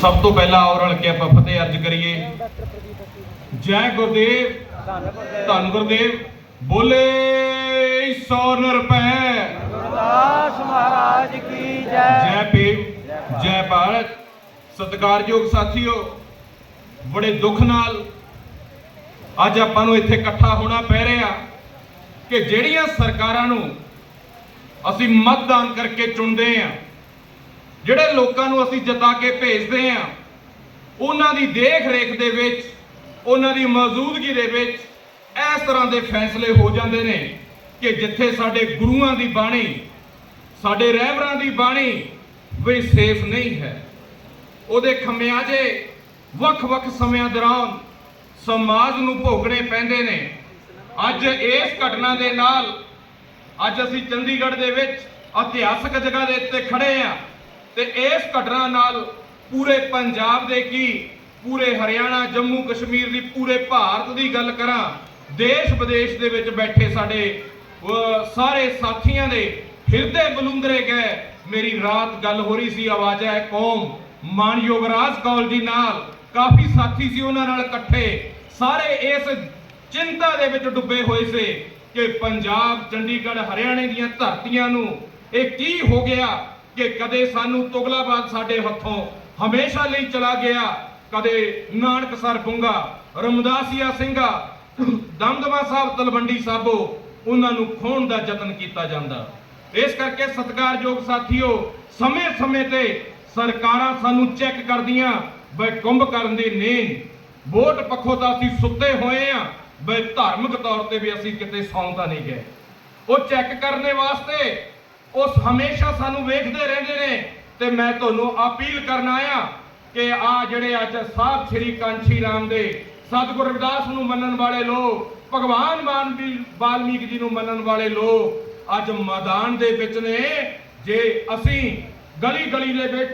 ਸਭ ਤੋਂ ਪਹਿਲਾਂ ਆਓ ਰਲ ਕੇ ਆਪਾਂ ਫਤਿਹ ਅਰਜ ਕਰੀਏ। ਜੈ ਗੁਰਦੇਵ ਧੰਨ ਗੁਰਦੇਵ ਬੋਲੇ 100 ਰੁਪਏ। ਗੁਰਦਾਸ ਮਹਾਰਾਜ ਕੀ ਜੈ। ਜੈ ਭੀਮ ਜੈ ਭਾਰਤ। ਸਤਿਕਾਰਯੋਗ ਸਾਥੀਓ ਬੜੇ ਦੁੱਖ ਨਾਲ ਅੱਜ ਆਪਾਂ ਨੂੰ ਇੱਥੇ ਇਕੱਠਾ ਹੋਣਾ ਪੈ ਰਿਹਾ ਕਿ ਜਿਹੜੀਆਂ ਸਰਕਾਰਾਂ ਨੂੰ ਅਸੀਂ ਮਤਦਾਨ ਕਰਕੇ ਚੁਣਦੇ ਆ ਜਿਹੜੇ ਲੋਕਾਂ ਨੂੰ ਅਸੀਂ ਜਤਾ ਕੇ ਭੇਜਦੇ ਆ ਉਹਨਾਂ ਦੀ ਦੇਖ ਰੇਖ ਦੇ ਵਿੱਚ, ਉਹਨਾਂ ਦੀ ਮੌਜੂਦਗੀ ਦੇ ਵਿੱਚ ਇਸ ਤਰ੍ਹਾਂ ਦੇ ਫੈਸਲੇ ਹੋ ਜਾਂਦੇ ਨੇ ਕਿ ਜਿੱਥੇ ਸਾਡੇ ਗੁਰੂਆਂ ਦੀ ਬਾਣੀ, ਸਾਡੇ ਰਹਿਬਰਾਂ ਦੀ ਬਾਣੀ ਵੀ ਸੇਫ ਨਹੀਂ ਹੈ। ਉਹਦੇ ਖਮਿਆਜੇ ਵੱਖ-ਵੱਖ ਸਮਿਆਂ ਦੌਰਾਨ ਸਮਾਜ ਨੂੰ ਭੋਗਣੇ ਪੈਂਦੇ ਨੇ। ਅੱਜ ਇਸ ਘਟਨਾ ਦੇ ਨਾਲ, ਅੱਜ ਅਸੀਂ ਚੰਡੀਗੜ੍ਹ ਦੇ ਵਿੱਚ ਇਤਿਹਾਸਕ ਜਗ੍ਹਾ ਦੇ ਉੱਤੇ ਖੜੇ ਆ ਤੇ ਇਸ ਘਟਨਾ ਨਾਲ ਪੂਰੇ ਪੰਜਾਬ ਦੇ ਕੀ, ਪੂਰੇ ਹਰਿਆਣਾ, ਜੰਮੂ, ਕਸ਼ਮੀਰ ਦੀ ਪੂਰੇ ਭਾਰਤ ਦੀ ਗੱਲ ਕਰਾਂ, ਦੇਸ਼ ਵਿਦੇਸ਼ ਦੇ ਵਿੱਚ ਬੈਠੇ ਸਾਡੇ ਸਾਰੇ ਸਾਥੀਆਂ ਦੇ ਹਿਰਦੇ ਬਲੁੰਦਰੇ ਗਏ। ਮੇਰੀ ਰਾਤ ਗੱਲ ਹੋ ਰਹੀ ਸੀ, ਆਵਾਜ਼ ਹੈ, ਕੌਮ, ਮਾਨਯੋਗ ਰਾਜ ਕੌਲ ਜੀ ਨਾਲ, ਕਾਫੀ ਸਾਥੀ ਸੀ ਉਹਨਾਂ ਨਾਲ ਇਕੱਠੇ। ਸਾਰੇ ਇਸ ਚਿੰਤਾ ਦੇ ਵਿੱਚ ਡੁੱਬੇ ਹੋਏ ਸੀ ਕਿ ਪੰਜਾਬ, ਚੰਡੀਗੜ੍ਹ, ਹਰਿਆਣੇ ਦੀਆਂ ਧਰਤੀਆਂ ਨੂੰ ਇਹ ਕੀ ਹੋ ਗਿਆ? ਕਿ ਕਦੇ ਸਾਨੂੰ ਤੁਗਲਾਬਾਦ ਸਾਡੇ ਹੱਥੋਂ ਹਮੇਸ਼ਾ ਲਈ ਚਲਾ ਗਿਆ, ਕਦੇ ਨਾਨਕਸਰ ਬੁੰਗਾ ਰਮਦਾਸੀਆ ਸਿੰਘਾ, ਦਮਦਮਾ ਸਾਹਿਬ, ਤਲਵੰਡੀ ਸਾਬੋ, ਉਹਨਾਂ ਨੂੰ ਖੋਣ ਦਾ ਯਤਨ ਕੀਤਾ ਜਾਂਦਾ। ਇਸ ਕਰਕੇ ਸਤਿਕਾਰਯੋਗ ਸਾਥੀਓ, ਸਮੇਂ-ਸਮੇਂ ਤੇ ਸਰਕਾਰਾਂ ਸਾਨੂੰ ਚੈੱਕ ਕਰਦੀਆਂ, ਬਈ ਕੁੰਭ ਕਰਨ ਦੀ ਨੀਂਦ, ਵੋਟ ਪੱਖੋਂ ਤਾਂ ਅਸੀਂ ਸੁੱਤੇ ਹੋਏ ਆ, ਬਈ ਧਾਰਮਿਕ ਤੌਰ ਤੇ ਵੀ ਅਸੀਂ ਕਿਤੇ ਸੌਂਦਾ ਨਹੀਂ ਗਏ। ਉਹ ਚੈੱਕ ਕਰਨੇ ਵਾਸਤੇ ਉਸ ਹਮੇਸ਼ਾ ਸਾਨੂੰ ਵੇਖਦੇ ਰਹਿੰਦੇ ਨੇ ਤੇ ਮੈਂ ਤੁਹਾਨੂੰ ਅਪੀਲ ਕਰਨ ਆਇਆ ਕਿ ਆ ਜਿਹੜੇ ਅੱਜ ਸਾਹਿਬ ਸ੍ਰੀ ਕਾਂਚੀ ਰਾਮ ਦੇ ਸਤਿਗੁਰੂ ਰਵਿਦਾਸ ਨੂੰ ਮੰਨਣ ਵਾਲੇ ਲੋਕ, ਭਗਵਾਨ ਮਾਨਵੀ ਵਾਲਮੀਕ ਜੀ ਨੂੰ ਮੰਨਣ ਵਾਲੇ ਲੋਕ, ਅੱਜ ਮੈਦਾਨ ਦੇ ਵਿੱਚ ਨੇ। ਜੇ ਅਸੀਂ ਗਲੀ ਗਲੀ ਦੇ ਵਿੱਚ,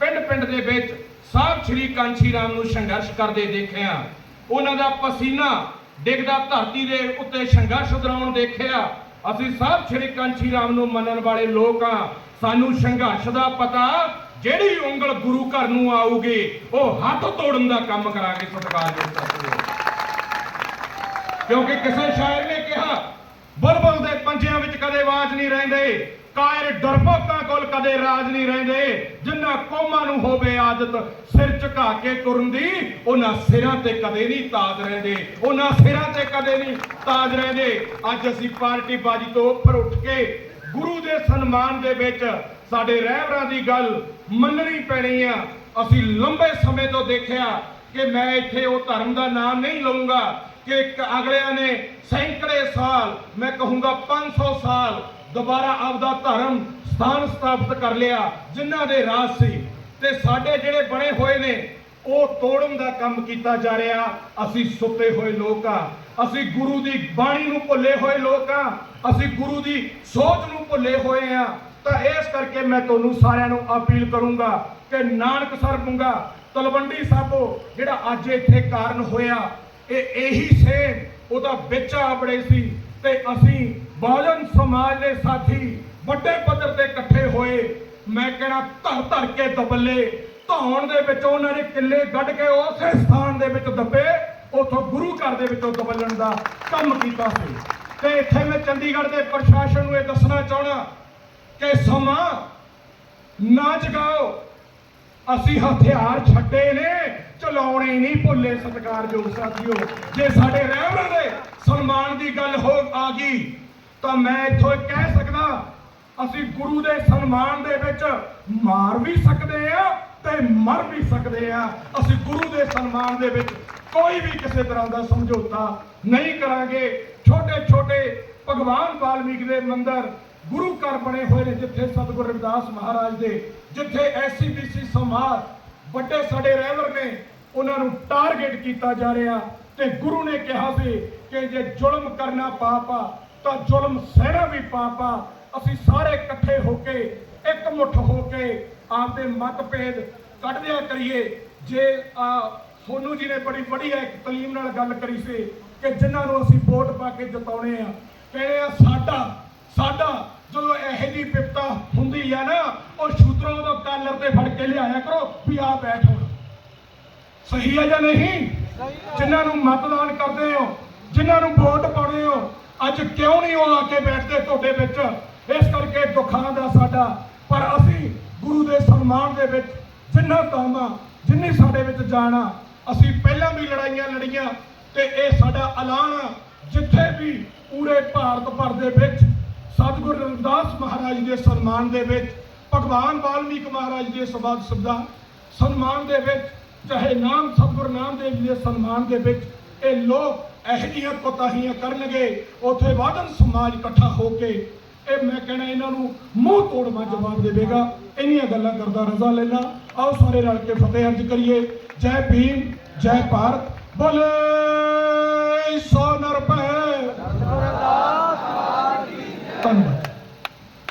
ਪਿੰਡ ਪਿੰਡ ਦੇ ਵਿੱਚ ਸਾਹਿਬ ਸ੍ਰੀ ਕਾਂਚੀ ਰਾਮ ਨੂੰ ਸੰਘਰਸ਼ ਕਰਦੇ ਦੇਖਿਆ, ਉਹਨਾਂ ਦਾ ਪਸੀਨਾ ਡਿੱਗਦਾ ਧਰਤੀ ਦੇ ਉੱਤੇ ਸੰਘਰਸ਼ ਦੌਰਾਨ ਦੇਖਿਆ ਅਸੀਂ ਸਭ ਸ੍ਰੀ ਕਾਂਚੀ ਰਾਮ ਨੂੰ ਮੰਨਣ ਵਾਲੇ ਲੋਕ ਆ। ਸਾਨੂੰ ਸੰਘਰਸ਼ ਦਾ ਪਤਾ, ਜਿਹੜੀ ਉਂਗਲ ਗੁਰੂ ਘਰ ਨੂੰ ਆਊਗੀ, ਉਹ ਹੱਥ ਤੋੜਨ ਦਾ ਕੰਮ ਕਰਾਂਗੇ ਸਤਿਕਾਰਯੋਗ ਸਾਥੀਓ ਕਿਉਂਕਿ ਕਿਸੇ ਸ਼ਾਇਰ ਨੇ ਕਿਹਾ, ਬੁਲਬੁਲ ਦੇ ਪੰਜਿਆਂ ਵਿੱਚ ਕਦੇ ਆਵਾਜ਼ ਨਹੀਂ ਰਹਿੰਦੇ। ਕਾਇਰ ਡਰਪੋਕਾਂ ਕੋਲ ਕਦੇ ਰਾਜ ਨਹੀਂ ਰਹਿੰਦੇ। ਜਿਨ੍ਹਾਂ ਕੌਮਾਂ ਨੂੰ ਹੋਵੇ ਆਦਤ, ਸਿਰ ਝੁਕਾ ਕੇ ਤੁਰਨ ਦੀ, ਉਹਨਾਂ ਸਿਰਾਂ ਤੇ ਕਦੇ ਨਹੀਂ ਤਾਜ ਰਹਿੰਦੇ। ਉਹਨਾਂ ਸਿਰਾਂ ਤੇ ਕਦੇ ਨਹੀਂ ਤਾਜ ਰਹਿੰਦੇ। ਅੱਜ ਅਸੀਂ ਪਾਰਟੀ ਬਾਜੀ ਤੋਂ ਉੱਪਰ ਉੱਠ ਕੇ ਗੁਰੂ ਦੇ ਸਨਮਾਨ ਦੇ ਵਿੱਚ ਸਾਡੇ ਰਹਿਬਰਾਂ ਦੀ ਗੱਲ ਮੰਨਣੀ ਪੈਣੀ ਆ। ਅਸੀਂ ਲੰਬੇ ਸਮੇਂ ਤੋਂ ਦੇਖਿਆ ਕਿ ਮੈਂ ਇੱਥੇ ਉਹ ਧਰਮ ਦਾ ਨਾਮ ਨਹੀਂ ਲਵਾਂਗਾ ਕਿ ਅਗਲਿਆਂ ਨੇ ਸੈਂਕੜੇ ਸਾਲ, ਮੈਂ ਕਹੂੰਗਾ 500 ਸਾਲ ਦੁਬਾਰਾ ਆਪਦਾ ਧਰਮ ਸਥਾਨ ਸਥਾਪਿਤ ਕਰ ਲਿਆ, ਜਿਨ੍ਹਾਂ ਦੇ ਰਾਜ ਸੀ। ਤੇ ਸਾਡੇ ਜਿਹੜੇ ਬਣੇ ਹੋਏ ਨੇ, ਉਹ ਤੋੜਨ ਦਾ ਕੰਮ ਕੀਤਾ ਜਾ ਰਿਹਾ। ਅਸੀਂ ਸੁੱਤੇ ਹੋਏ ਲੋਕ ਆ। ਅਸੀਂ ਗੁਰੂ ਦੀ ਬਾਣੀ ਨੂੰ ਭੁੱਲੇ ਹੋਏ ਲੋਕ ਆ। ਅਸੀਂ ਗੁਰੂ ਦੀ ਸੋਚ ਨੂੰ ਭੁੱਲੇ ਹੋਏ ਆ। ਤਾਂ ਇਸ ਕਰਕੇ ਮੈਂ ਤੁਹਾਨੂੰ ਸਾਰਿਆਂ ਨੂੰ ਅਪੀਲ ਕਰੂੰਗਾ ਕਿ ਨਾਨਕਸਰ ਪੁੰਗਾ, ਤਲਵੰਡੀ ਸਾਬੋ, ਜਿਹੜਾ ਅੱਜ ਇੱਥੇ ਕਾਰਨ ਹੋਇਆ ਇਹ ਇਹੀ ਸੇਮ ਉਹਦਾ ਵਿੱਚ ਆਬੜੇ ਸੀ ਤੇ ਅਸੀਂ ਬਹੁਜਨ ਸਮਾਜ ਦੇ ਸਾਥੀ ਵੱਡੇ ਪੱਧਰ ਤੇ ਇਕੱਠੇ ਹੋਏ। ਮੈਂ ਕਹਿਣਾ ਧਰ ਧਰ ਕੇ ਦਬੱਲੇ। ਧੌਣ ਦੇ ਵਿੱਚ ਉਹਨਾਂ ਨੇ ਕਿੱਲੇ ਗੱਡ ਕੇ ਉਸੇ ਸਥਾਨ ਦੇ ਵਿੱਚ ਦੱਬੇ। ਉਥੋਂ ਗੁਰੂ ਘਰ ਦੇ ਵਿੱਚੋਂ ਦਬਲਣ ਦਾ ਕੰਮ ਕੀਤਾ ਸੀ। ਤੇ ਇੱਥੇ ਮੈਂ ਚੰਡੀਗੜ੍ਹ ਦੇ ਪ੍ਰਸ਼ਾਸਨ ਨੂੰ ਇਹ ਦੱਸਣਾ ਚਾਹਣਾ ਕਿ ਸਮਾਂ ਨਾ ਜਗਾਓ। ਅਸੀਂ ਹਥਿਆਰ ਛੱਡੇ ਨੇ, ਚਲਾਉਣੇ ਨਹੀਂ ਭੁੱਲੇ ਸਤਿਕਾਰਯੋਗ ਸਾਥੀਓ। ਜੇ ਸਾਡੇ ਰਹਿਬਰਾਂ ਦੇ ਸਨਮਾਨ ਦੀ ਗੱਲ ਹੋ ਆ ਗਈ, ਤਾਂ ਮੈਂ ਇੱਥੋਂ ਕਹਿ ਸਕਦਾ, ਅਸੀਂ ਗੁਰੂ ਦੇ ਸਨਮਾਨ ਦੇ ਵਿੱਚ ਮਾਰ ਵੀ ਸਕਦੇ ਆ ਤੇ ਮਰ ਵੀ ਸਕਦੇ ਆ। ਅਸੀਂ ਗੁਰੂ ਦੇ ਸਨਮਾਨ ਦੇ ਵਿੱਚ ਕੋਈ ਵੀ ਕਿਸੇ ਤਰ੍ਹਾਂ ਦਾ ਸਮਝੌਤਾ ਨਹੀਂ ਕਰਾਂਗੇ। ਛੋਟੇ ਛੋਟੇ ਭਗਵਾਨ ਵਾਲਮੀਕ ਦੇ ਮੰਦਰ ਗੁਰੂ ਘਰ ਬਣੇ ਹੋਏ ਨੇ ਜਿੱਥੇ ਸਤਿਗੁਰੂ ਰਵਿਦਾਸ ਮਹਾਰਾਜ ਦੇ, ਜਿੱਥੇ ਐਸਸੀਬੀਸੀ ਸਮਾਜ ਵੱਡੇ ਸਾਡੇ ਰਹਿਬਰ ਨੇ, ਉਹਨਾਂ ਨੂੰ ਟਾਰਗੇਟ ਕੀਤਾ ਜਾ ਰਿਹਾ ਤੇ ਗੁਰੂ ਨੇ ਕਿਹਾ ਸੀ ਕਿ ਜੇ ਜ਼ੁਲਮ ਕਰਨਾ ਪਾਪ ਆ, ਤਾਂ ਜ਼ੁਲਮ ਸਹਿਣਾ ਵੀ ਪਾਪ ਆ। ਅਸੀਂ ਸਾਰੇ ਇਕੱਠੇ ਹੋ ਕੇ, ਇੱਕ ਮੁੱਠ ਹੋ ਕੇ ਆਪਦੇ ਮਤਭੇਦ ਕੱਢਦਿਆਂ ਕਰੀਏ। ਜੇ ਆ ਸੋਨੂ ਜੀ ਨੇ ਬੜੀ ਵਧੀਆ ਇੱਕ ਤਲੀਮ ਨਾਲ ਗੱਲ ਕਰੀ ਸੀ ਕਿ ਜਿਨ੍ਹਾਂ ਨੂੰ ਅਸੀਂ ਵੋਟ ਪਾ ਕੇ ਜਿਤਾਉਣੇ ਆ, ਕਹਿੰਦੇ ਆ, ਸਾਡਾ ਸਾਡਾ ਜਦੋਂ ਇਹੋ ਜਿਹੀ ਵਿਪਤਾ ਹੁੰਦੀ ਆ ਨਾ, ਉਹ ਸ਼ੂਦਰਾਂ ਦਾ ਕਾਲਰ ਤੇ ਫੜ ਕੇ ਲਿਆਇਆ ਕਰੋ ਵੀ ਆ ਬੈਠ ਹੁਣ। ਸਹੀ ਹੈ ਜਾਂ ਨਹੀਂ? ਜਿਨ੍ਹਾਂ ਨੂੰ ਮਤਦਾਨ ਕਰਦੇ ਹੋ, ਜਿਨ੍ਹਾਂ ਨੂੰ ਵੋਟ ਪਾਉਂਦੇ ਹੋ, ਅੱਜ ਕਿਉਂ ਨਹੀਂ ਉਹ ਆ ਕੇ ਬੈਠਦੇ ਤੁਹਾਡੇ ਵਿੱਚ? ਇਸ ਕਰਕੇ ਦੁੱਖਾਂ ਦਾ ਸਾਡਾ। ਪਰ ਅਸੀਂ ਗੁਰੂ ਦੇ ਸਨਮਾਨ ਦੇ ਵਿੱਚ ਜਿੰਨਾ ਕਾਮਾ, ਜਿੰਨੀ ਸਾਡੇ ਵਿੱਚ ਜਾਣਾ, ਅਸੀਂ ਪਹਿਲਾਂ ਵੀ ਲੜਾਈਆਂ ਲੜੀਆਂ ਤੇ ਇਹ ਸਾਡਾ ਐਲਾਨ ਆ, ਜਿੱਥੇ ਵੀ ਪੂਰੇ ਭਾਰਤ ਭਰ ਦੇ ਵਿੱਚ ਸਤਿਗੁਰੂ ਰਵਿਦਾਸ ਮਹਾਰਾਜ ਦੇ ਸਨਮਾਨ ਦੇ ਵਿੱਚ, ਭਗਵਾਨ ਵਾਲਮੀਕ ਮਹਾਰਾਜ ਦੇ ਸਬਦ ਸ਼ਬਦਾਂ ਸਨਮਾਨ ਦੇ ਵਿੱਚ, ਚਾਹੇ ਨਾਮ ਸਤਿਗੁਰੂ ਨਾਮਦੇਵ ਜੀ ਦੇ ਸਨਮਾਨ ਦੇ ਵਿੱਚ, ਇਹ ਲੋਕ ਇਹੋ ਜਿਹੀਆਂ ਕੋਤਾਹੀਆਂ ਕਰਨਗੇ, ਉੱਥੇ ਵਾਦਨ ਸਮਾਜ ਇਕੱਠਾ ਹੋ ਕੇ, ਇਹ ਮੈਂ ਕਹਿਣਾ ਇਹਨਾਂ ਨੂੰ ਮੂੰਹ ਤੋੜਵਾ ਜਵਾਬ ਦੇਵੇਗਾ ਇੰਨੀਆਂ ਗੱਲਾਂ ਕਰਦਾ ਰਜ਼ਾ ਲੈਣਾ ਆਓ ਸਾਰੇ ਰਲ ਕੇ ਫਤਿਹ ਅਰਜ ਕਰੀਏ। ਜੈ ਭੀਮ, ਜੈ ਭਾਰਤ। ਬੋਲੇ ਸੋ